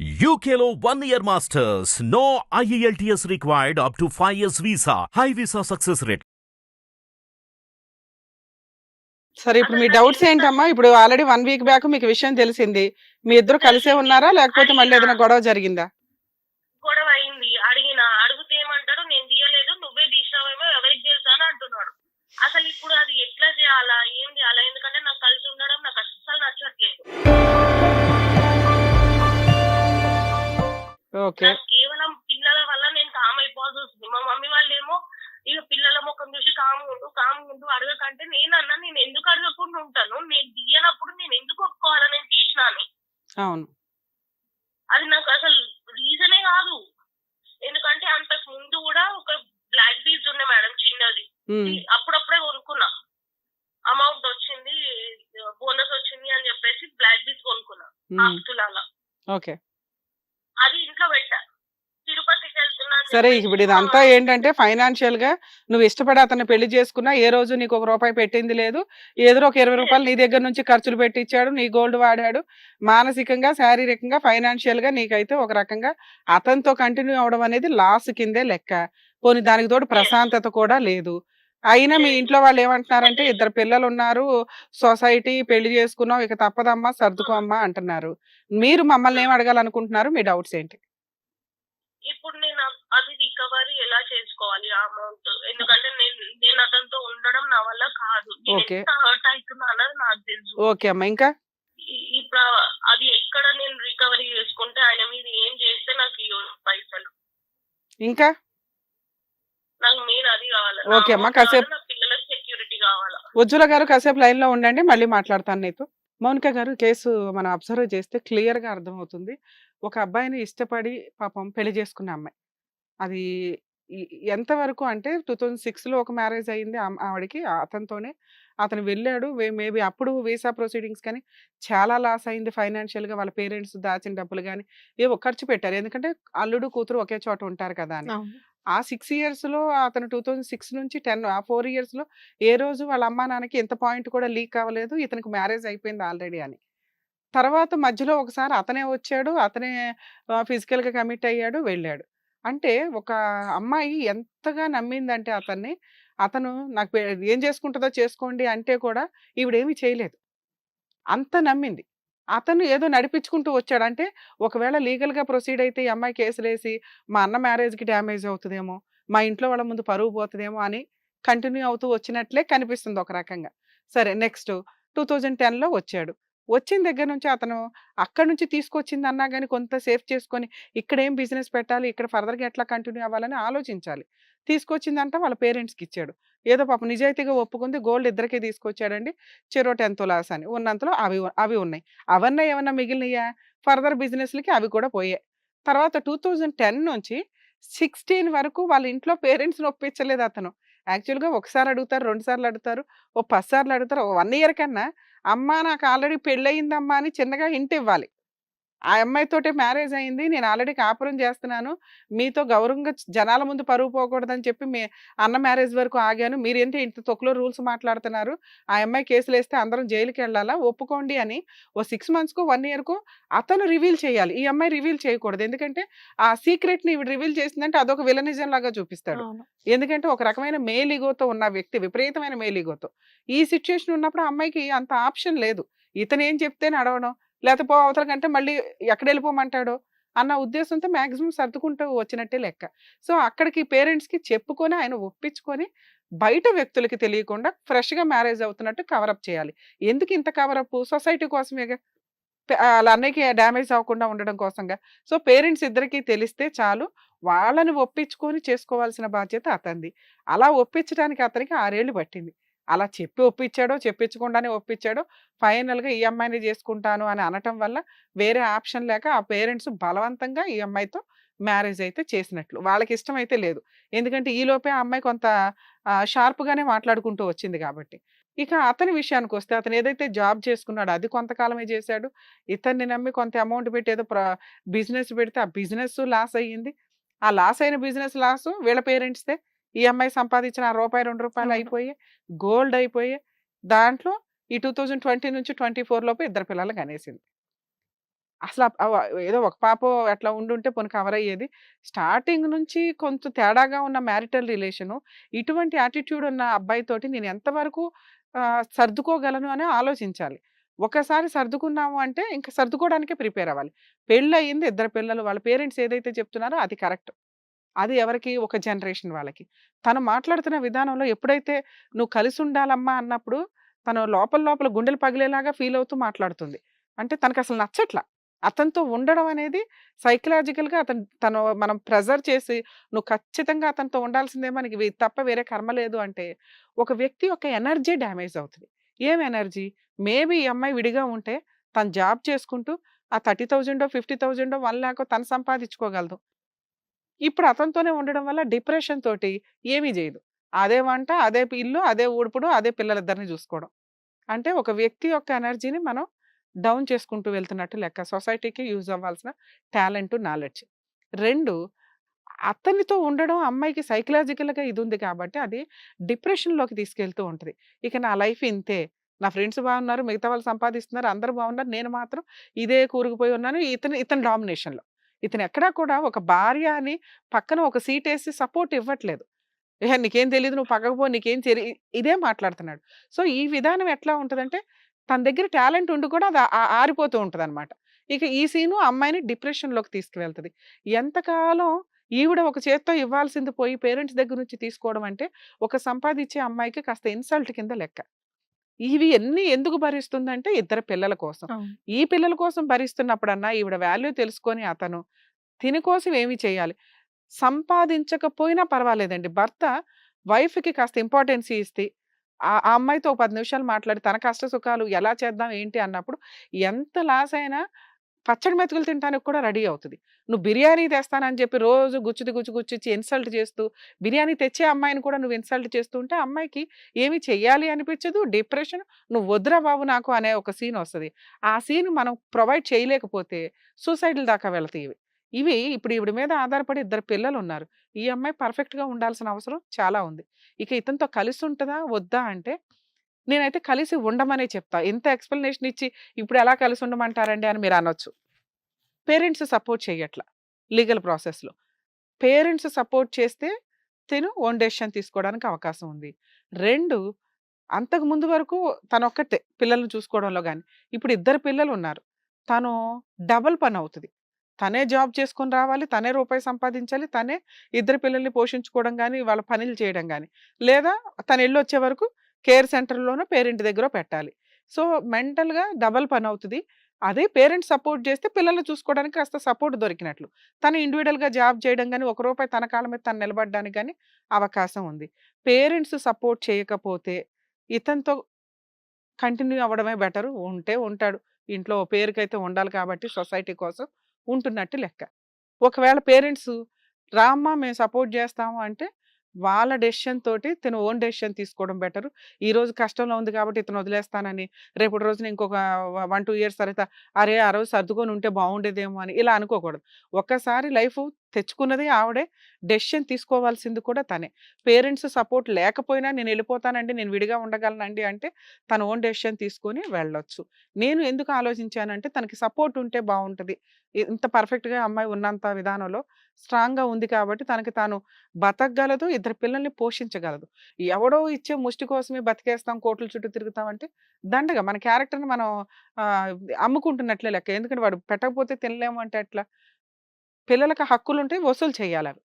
యూకేలో one year masters no IELTS required up to five years visa high visa success rate సరే ఇప్పుడు మీ doubts ఏంటమ్మా? ఇప్పుడు already one week back మీకు విషయం తెలిసింది. మీ ఇద్దరు కలిసే ఉన్నారా? లేకపోతే మళ్ళీ ఏదైనా గొడవ జరిగిందా? ఓకే. కేవలం పిల్లల వల్ల నేను కామ్ అయిపోవాల్సి వస్తుంది. మా మమ్మీ వాళ్ళు ఏమో ఇక పిల్లల ముఖం చూసి కామ్ ఉండు కామ్ ఉండు అడగకంటే నేను అన్నా నేను ఎందుకు అడగకుండా ఉంటాను? నేను తీయనప్పుడు నేను ఎందుకు ఒప్పుకోవాలా నేను తీసినా అని అవును. అది నాకు అసలు రీజనే కాదు. ఎందుకంటే అంతకు ముందు కూడా ఒక బ్లాక్ బీజ్ ఉండే మేడం చిన్నది. అప్పుడప్పుడే కొనుక్కున్నా. అమౌంట్ వచ్చింది బోనస్ వచ్చింది అని చెప్పేసి బ్లాక్ బీజ్ కొనుక్కున్నా. ఆస్తులాగా ఓకే అది ఇంట్లో పెట్టా తిరుపతికి వెళ్తున్నా అని సరే ఇప్పుడు ఇదంతా ఏంటంటే ఫైనాన్షియల్గా నువ్వు ఇష్టపడి అతన్ని పెళ్ళి చేసుకున్నా ఏ రోజు నీకు ఒక రూపాయి పెట్టింది లేదు. ఏదో ఒక ఇరవై రూపాయలు నీ దగ్గర నుంచి ఖర్చులు పెట్టించాడు నీ గోల్డ్ వాడాడు. మానసికంగా శారీరకంగా ఫైనాన్షియల్గా నీకైతే ఒక రకంగా అతనితో కంటిన్యూ అవడం అనేది లాస్ కిందే లెక్క. పోనీ దానికి తోడు ప్రశాంతత కూడా లేదు. అయినా మీ ఇంట్లో వాళ్ళు ఏమంటున్నారంటే ఇద్దరు పిల్లలు ఉన్నారు సొసైటీ పెళ్ళి చేసుకున్నావు ఇక తప్పదమ్మా సర్దుకోమ్మా అంటున్నారు. మీరు మమ్మల్ని ఏం అడగాలనుకుంటున్నారు? మీ డౌట్స్ ఏంటి? ఇప్పుడు నేను అది రికవరీ ఎలా చేసుకోవాలి ఆ అమౌంట్ ఎందుకంటే నేను నేను అతనితో ఉండడం నా వల్ల కాదు. నేను Okay. ఎంత హర్ట్ అవుతున్నా అన్నది నాకు తెలుసు. ఓకే అమ్మా ఇంకా? ఈ- ఇప్పుడు అది ఎక్కడ నేను రికవరీ చేసుకుంటే ఆయన మీద ఏం చేస్తే నాకు పైసలు? ఇంకా? నాకు మెయిన్ అది కావాలి. Okay అమ్మా, కాసేపు- నా పిల్లలకు సెక్యూరిటీ కావాలా? ఉజ్వల గారు కాసేపు లైన్లో ఉండండి మళ్ళీ మాట్లాడతాను నీతో. మౌనిక గారు కేసు మనం అబ్జర్వ్ చేస్తే క్లియర్గా అర్థమవుతుంది. ఒక అబ్బాయిని ఇష్టపడి పాపం పెళ్ళి చేసుకున్న అమ్మాయి. అది ఎంతవరకు అంటే టూ థౌజండ్ సిక్స్లో ఒక మ్యారేజ్ అయింది. ఆమ్- ఆవిడకి అతనితోనే. అతను వెళ్ళాడు. మేబీ అప్పుడు వీసా ప్రొసీడింగ్స్ కానీ చాలా లాస్ అయింది ఫైనాన్షియల్గా వాళ్ళ పేరెంట్స్ దాచిన డబ్బులు కానీ ఏవో ఖర్చు పెట్టారు. ఎందుకంటే అల్లుడు కూతురు ఒకే చోట ఉంటారు కదా అని. ఆ సిక్స్ ఇయర్స్లో అతను టూ థౌజండ్ సిక్స్ నుంచి టెన్ ఆ ఫోర్ ఇయర్స్లో ఏ రోజు వాళ్ళ అమ్మా నాన్నకి ఎంత పాయింట్ కూడా లీక్ అవ్వలేదు. ఇతనికి మ్యారేజ్ అయిపోయింది ఆల్రెడీ అని. తర్వాత మధ్యలో ఒకసారి అతనే వచ్చాడు. అతనే ఫిజికల్గా కమిట్ అయ్యాడు. వెళ్ళాడు. అంటే ఒక అమ్మాయి ఎంతగా నమ్మిందంటే అతన్ని అతను నాకు పె- ఏం చేసుకుంటుందో చేసుకోండి అంటే కూడా ఈవిడేమీ చేయలేదు. అంత నమ్మింది. అతను ఏదో నడిపించుకుంటూ వచ్చాడంటే ఒకవేళ లీగల్గా ప్రొసీడ్ అయితే ఈ అమ్మాయి కేసులు వేసి మా అన్న మ్యారేజ్కి డ్యామేజ్ అవుతుందేమో మా ఇంట్లో వాళ్ళ ముందు పరువు పోతుందేమో అని కంటిన్యూ అవుతూ వచ్చినట్లే కనిపిస్తుంది ఒక రకంగా. సరే నెక్స్ట్ టూ థౌజండ్ టెన్లో వచ్చాడు. వచ్చిన దగ్గర నుంచి అతను అక్కడి నుంచి తీసుకొచ్చింది అన్నా కానీ కొంత సేఫ్ చేసుకొని ఇక్కడ ఏం బిజినెస్ పెట్టాలి ఇక్కడ ఫర్దర్గా ఎట్లా కంటిన్యూ అవ్వాలని ఆలోచించాలి. తీసుకొచ్చిందంట వాళ్ళ పేరెంట్స్కి ఇచ్చాడు. ఏదో పాప నిజాయితీగా ఒప్పుకుంది గోల్డ్ ఇద్దరికి తీసుకొచ్చాడండి చెరో టెన్త్ లాస్ అని. ఉన్నంతలో అవి అవి ఉన్నాయి. అవన్నీ ఏమన్నా మిగిలినయా? ఫర్దర్ బిజినెస్లకి అవి కూడా పోయాయి. తర్వాత టూ థౌజండ్ టెన్ నుంచి సిక్స్టీన్ వరకు వాళ్ళ ఇంట్లో పేరెంట్స్ని ఒప్పించలేదు అతను. యాక్చువల్గా ఒకసారి అడుగుతారు రెండు సార్లు అడుగుతారు ఓ పది సార్లు అడుగుతారు ఓ వన్ ఇయర్ కన్నా అమ్మ నాకు ఆల్రెడీ పెళ్ళయిందమ్మా అని చిన్నగా హింట్ ఇవ్వాలి. ఆ అమ్మాయితోటే మ్యారేజ్ అయింది. నేను ఆల్రెడీ కాపురం చేస్తున్నాను. మీతో గౌరవంగా జనాల ముందు పరువు పోకూడదని చెప్పి మీ అన్న మ్యారేజ్ వరకు ఆగాను. మీరేంటి ఇంత తొక్కులో రూల్స్ మాట్లాడుతున్నారు? ఆ అమ్మాయి కేసులు వేస్తే అందరం జైలుకి వెళ్ళాలా? ఒప్పుకోండి అని ఓ సిక్స్ మంత్స్కు వన్ ఇయర్కు అతను రివీల్ చేయాలి. ఈ అమ్మాయి రివీల్ చేయకూడదు. ఎందుకంటే ఆ సీక్రెట్ని రివీల్ చేసిందంటే అదొక విలనిజం లాగా చూపిస్తాడు ఎందుకంటే ఒక రకమైన మేలిగోతో ఉన్న వ్యక్తి విపరీతమైన మేలిగోతో ఈ సిచ్యుయేషన్ ఉన్నప్పుడు ఆ అమ్మాయికి అంత ఆప్షన్ లేదు. ఇతను ఏం చెప్తే నడవడం? లేకపోతే పో అవతల కంటే మళ్ళీ ఎక్కడ వెళ్ళిపోమంటాడో అన్న ఉద్దేశంతో మ్యాక్సిమం సర్దుకుంటూ వచ్చినట్టే లెక్క. సో అక్కడికి పేరెంట్స్కి చెప్పుకొని ఆయన ఒప్పించుకొని బయట వ్యక్తులకి తెలియకుండా ఫ్రెష్గా మ్యారేజ్ అవుతున్నట్టు కవరప్ చేయాలి. ఎందుకు ఇంత కవరప్? సొసైటీ కోసమేగా? వాళ్ళ అన్నయ్యకి డ్యామేజ్ అవ్వకుండా ఉండడం కోసంగా. సో పేరెంట్స్ ఇద్దరికీ తెలిస్తే చాలు వాళ్ళని ఒప్పించుకొని చేసుకోవాల్సిన బాధ్యత అతనిది. అలా ఒప్పించడానికి అతనికి ఆరేళ్ళు పట్టింది. అలా చెప్పి ఒప్పించాడో చెప్పించకుండానే ఒప్పించాడో ఫైనల్గా ఈ అమ్మాయిని చేసుకుంటాను అని అనటం వల్ల వేరే ఆప్షన్ లేక ఆ పేరెంట్స్ బలవంతంగా ఈ అమ్మాయితో మ్యారేజ్ అయితే చేసినట్లు. వాళ్ళకి ఇష్టం అయితే లేదు. ఎందుకంటే ఈలోపే ఆ అమ్మాయి కొంత షార్ప్గానే మాట్లాడుకుంటూ వచ్చింది కాబట్టి. ఇక అతని విషయానికి వస్తే అతను ఏదైతే జాబ్ చేసుకున్నాడో అది కొంతకాలమే చేశాడు. ఇతన్ని నమ్మి కొంత అమౌంట్ పెట్టి ఏదో బిజినెస్ పెడితే ఆ బిజినెస్ లాస్ అయ్యింది. ఆ లాస్ అయిన బిజినెస్ లాస్ వీళ్ళ పేరెంట్స్దే. ఈ అమ్మాయి సంపాదించిన ఆ రూపాయి రెండు రూపాయలు. అయిపోయి గోల్డ్ అయిపోయి దాంట్లో ఈ టూ థౌజండ్ ట్వంటీ నుంచి ట్వంటీ ఫోర్ లోపు ఇద్దరు పిల్లలు కనేసింది అసలు ఏదో ఒక పాపో అట్లా ఉండుంటే పోనీ కవర్ అయ్యేది. స్టార్టింగ్ నుంచి కొంచెం తేడాగా ఉన్న మ్యారిటల్ రిలేషను, ఇటువంటి యాటిట్యూడ్ ఉన్న అబ్బాయితోటి నేను ఎంతవరకు సర్దుకోగలను అని ఆలోచించాలి. ఒకసారి సర్దుకున్నాము అంటే ఇంక సర్దుకోవడానికే ప్రిపేర్ అవ్వాలి. పెళ్ళయింది, ఇద్దరు పిల్లలు. వాళ్ళ పేరెంట్స్ ఏదైతే చెప్తున్నారో అది కరెక్ట్. అది ఎవరికి? ఒక జనరేషన్ వాళ్ళకి. తను మాట్లాడుతున్న విధానంలో ఎప్పుడైతే "నువ్వు కలిసి ఉండాలమ్మా అన్నప్పుడు తను లోపల లోపల గుండెలు పగిలేలాగా ఫీల్ అవుతూ మాట్లాడుతుంది. అంటే తనకు అసలు నచ్చట్ల. అతనితో ఉండడం అనేది సైకలాజికల్‌గా అతను తను మనం ప్రెజర్ చేసి "నువ్వు ఖచ్చితంగా అతనితో ఉండాల్సిందే మనకి తప్ప వేరే కర్మ లేదు" అంటే ఒక వ్యక్తి యొక్క ఎనర్జీ డ్యామేజ్ అవుతుంది ఏం ఎనర్జీ? మేబీ ఈ అమ్మాయి విడిగా ఉంటే తను జాబ్ చేసుకుంటూ ఆ 30,000 50,000 1,00,000 తను సంపాదించుకోగలదు. ఇప్పుడు అతనితోనే ఉండడం వల్ల డిప్రెషన్ తోటి ఏమీ చేయదు అదే వంట, అదే ఇల్లు, అదే ఊడుపుడు, అదే పిల్లలిద్దరిని చూసుకోవడం. అంటే ఒక వ్యక్తి యొక్క ఎనర్జీని మనం డౌన్ చేసుకుంటూ వెళ్తున్నట్టు లెక్క. సొసైటీకి యూజ్ అవ్వాల్సిన టాలెంట్, నాలెడ్జ్. రెండు అతనితో ఉండడం అమ్మాయికి సైకలాజికల్‌గా ఇది ఉంది కాబట్టి అది డిప్రెషన్‌లోకి తీసుకెళ్తూ ఉంటుంది ఇక నా లైఫ్ ఇంతే. నా ఫ్రెండ్స్ బాగున్నారు, మిగతా వాళ్ళు సంపాదిస్తున్నారు, అందరూ బాగున్నారు. నేను మాత్రం ఇదే కూరుకుపోయి ఉన్నాను. ఇతను ఇతని డామినేషన్‌లో. ఇతను ఎక్కడా కూడా ఒక భార్య అని పక్కన ఒక సీట్ వేసి సపోర్ట్ ఇవ్వట్లేదు. ఏ నీకేం తెలీదు. నువ్వు పక్కకు నీకేం తెలి" ఇదే మాట్లాడుతున్నాడు. సో, ఈ విధానం ఎట్లా ఉంటుందంటే తన దగ్గర టాలెంట్ ఉండి కూడా అది ఆరిపోతూ ఆరిపోతూ అనమాట ఇక ఈ సీను అమ్మాయిని డిప్రెషన్‌లోకి తీసుకువెళ్తుంది ఎంతకాలం ఈవిడ ఒక చేత్తో ఇవ్వాల్సింది పోయి పేరెంట్స్ దగ్గర నుంచి తీసుకోవడం అంటే ఒక సంపాదించే అమ్మాయికి కాస్త ఇన్సల్ట్ కింద లెక్క. ఇవి ఎన్ని ఎందుకు భరిస్తుందంటే ఇద్దరు పిల్లల కోసం. ఈ పిల్లల కోసం భరిస్తున్నప్పుడన్నా ఈవిడ వాల్యూ తెలుసుకొని అతను తిని కోసం ఏమి చేయాలి? సంపాదించకపోయినా పర్వాలేదండి. భర్త వైఫ్‌కి కాస్త ఇంపార్టెన్స్ ఇస్తే ఆ అమ్మాయితో ఒక 10 నిమిషాలు మాట్లాడి తన కష్ట సుఖాలు ఎలా చేద్దాం ఏంటి అన్నప్పుడు ఎంత లాస్ అయినా పచ్చడి మెతుకులు తింటానికి కూడా రెడీ అవుతుంది నువ్వు బిర్యానీ తెస్తానని చెప్పి రోజు గుచ్చుది గుచ్చి గుచ్చిచ్చి ఇన్సల్ట్ చేస్తూ బిర్యానీ తెచ్చే అమ్మాయిని కూడా నువ్వు ఇన్సల్ట్ చేస్తూ ఉంటే అమ్మాయికి ఏమి చెయ్యాలి అనిపించదు. డిప్రెషన్ "నువ్వు వద్దురా బాబు నాకు" అనే ఒక సీన్ వస్తుంది ఆ సీన్ మనం ప్రొవైడ్ చేయలేకపోతే సూసైడ్‌ల దాకా వెళతాయి ఇవి. ఇవి ఇప్పుడు ఇవిడి మీద ఆధారపడి ఇద్దరు పిల్లలు ఉన్నారు ఈ అమ్మాయి పర్ఫెక్ట్‌గా ఉండాల్సిన అవసరం చాలా ఉంది. ఇక ఇతనితో కలిసి ఉంటుందా వద్దా? అంటే నేనైతే కలిసి ఉండమనే చెప్తా. ఇంత ఎక్స్ప్లెనేషన్ ఇచ్చి ఇప్పుడు ఎలా కలిసి ఉండమంటారండి అని మీరు అనొచ్చు. పేరెంట్స్ సపోర్ట్ చేయట్లా లీగల్ ప్రాసెస్‌లో. పేరెంట్స్ సపోర్ట్ చేస్తే తిను ఓన్ డెసిషన్ తీసుకోవడానికి అవకాశం ఉంది. రెండు అంతకు ముందు వరకు తనొక్కతే పిల్లల్ని చూసుకోవడంలో కానీ ఇప్పుడు ఇద్దరు పిల్లలు ఉన్నారు తను డబుల్ అవుతుంది తనే జాబ్ చేసుకొని రావాలి. తనే రూపాయి సంపాదించాలి. తనే ఇద్దరు పిల్లల్ని పోషించుకోవడం కానీ వాళ్ళ పనులు చేయడం కానీ లేదా తను ఇళ్ళొచ్చే వరకు కేర్ సెంటర్‌లోనో, పేరెంట్ దగ్గర పెట్టాలి. సో, మెంటల్‌గా డబల్ పని అవుతుంది అదే పేరెంట్స్ సపోర్ట్ చేస్తే పిల్లల్ని చూసుకోవడానికి కాస్త సపోర్ట్ దొరికినట్లు. తను ఇండివిడ్యువల్‌గా జాబ్ చేయడం కానీ ఒక రూపాయి తన కాలం మీద తను నిలబడడానికి కానీ అవకాశం ఉంది. పేరెంట్స్ సపోర్ట్ చేయకపోతే ఇతనితో కంటిన్యూ అవ్వడమే బెటర్ ఉంటే ఉంటాడు. ఇంట్లో పేరుకైతే ఉండాలి కాబట్టి సొసైటీ కోసం ఉంటున్నట్టు లెక్క. ఒకవేళ పేరెంట్స్ "రామ్మా మేము సపోర్ట్ చేస్తాము" అంటే వాళ్ళ డెసిషన్ తోటి తను ఓన్ డెసిషన్ తీసుకోవడం బెటర్ ఈ రోజు కష్టంలో ఉంది కాబట్టి ఇతను వదిలేస్తానని, రేపటి రోజున ఇంకొక వన్ టూ ఇయర్స్ తర్వాత అరే! ఆ రోజు సర్దుకొని ఉంటే బాగుండేదేమో అని ఇలా అనుకోకూడదు. ఒక్కసారి లైఫ్ తెచ్చుకున్నది ఆవిడే. డెసిషన్ తీసుకోవాల్సింది కూడా తనే. పేరెంట్స్ సపోర్ట్ లేకపోయినా నేను వెళ్ళిపోతానండి నేను విడిగా ఉండగలనండి అంటే తన ఓన్ డెసిషన్ తీసుకొని వెళ్ళొచ్చు. నేను ఎందుకు ఆలోచించానంటే తనకి సపోర్ట్ ఉంటే బాగుంటుంది ఇంత పర్ఫెక్ట్‌గా అమ్మాయి ఉన్నంత విధానంలో స్ట్రాంగ్‌గా ఉంది కాబట్టి తనకి తాను బతకగలదు. ఇద్దరు పిల్లల్ని పోషించగలదు. ఎవడో ఇచ్చే ముష్టి కోసమే బతికేస్తాం, కోట్ల చుట్టూ తిరుగుతాం అంటే దండగా మన క్యారెక్టర్‌ని మనం అమ్ముకుంటున్నట్లే లెక్క. ఎందుకంటే వాడు పెట్టకపోతే తినలేము అంటే అట్లా పిల్లలకు హక్కులుంటే వసూలు చేయాలని